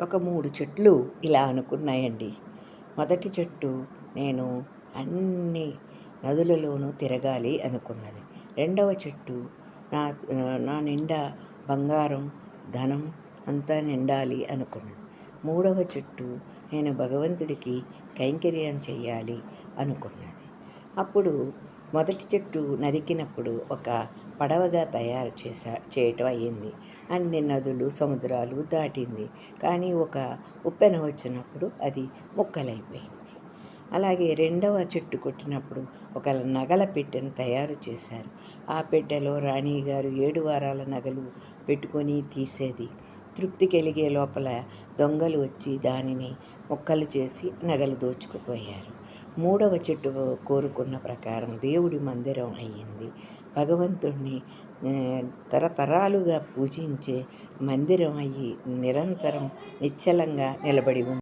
ఒక మూడు చెట్లు ఇలా అనుకున్నాయండి. మొదటి చెట్టు నేను అన్ని నదులలోనూ తిరగాలి అనుకున్నది. రెండవ చెట్టు నా నా నిండా బంగారం ధనం అంతా నిండాలి అనుకున్నది. మూడవ చెట్టు నేను భగవంతుడికి కైంకర్యం చేయాలి అనుకున్నది. అప్పుడు మొదటి చెట్టు నరికినప్పుడు ఒక పడవగా తయారు చేసా చేయటం అయ్యింది. అన్ని నదులు సముద్రాలు దాటింది. కానీ ఒక ఉప్పెన వచ్చినప్పుడు అది ముక్కలైపోయింది. అలాగే రెండవ చెట్టు కొట్టినప్పుడు ఒక నగల పెట్టెను తయారు చేశారు. ఆ పెట్టెలో రాణి గారు ఏడు వారాల నగలు పెట్టుకొని తీసేది. తృప్తి కలిగే లోపల దొంగలు వచ్చి దానిని ముక్కలు చేసి నగలు దోచుకుపోయారు. మూడవ చెట్టు కోరుకున్న ప్రకారం దేవుడి మందిరం అయ్యింది. భగవంతుణ్ణి తరతరాలుగా పూజించే మందిరం అయ్యి నిరంతరం నిశ్చలంగా నిలబడి ఉంది.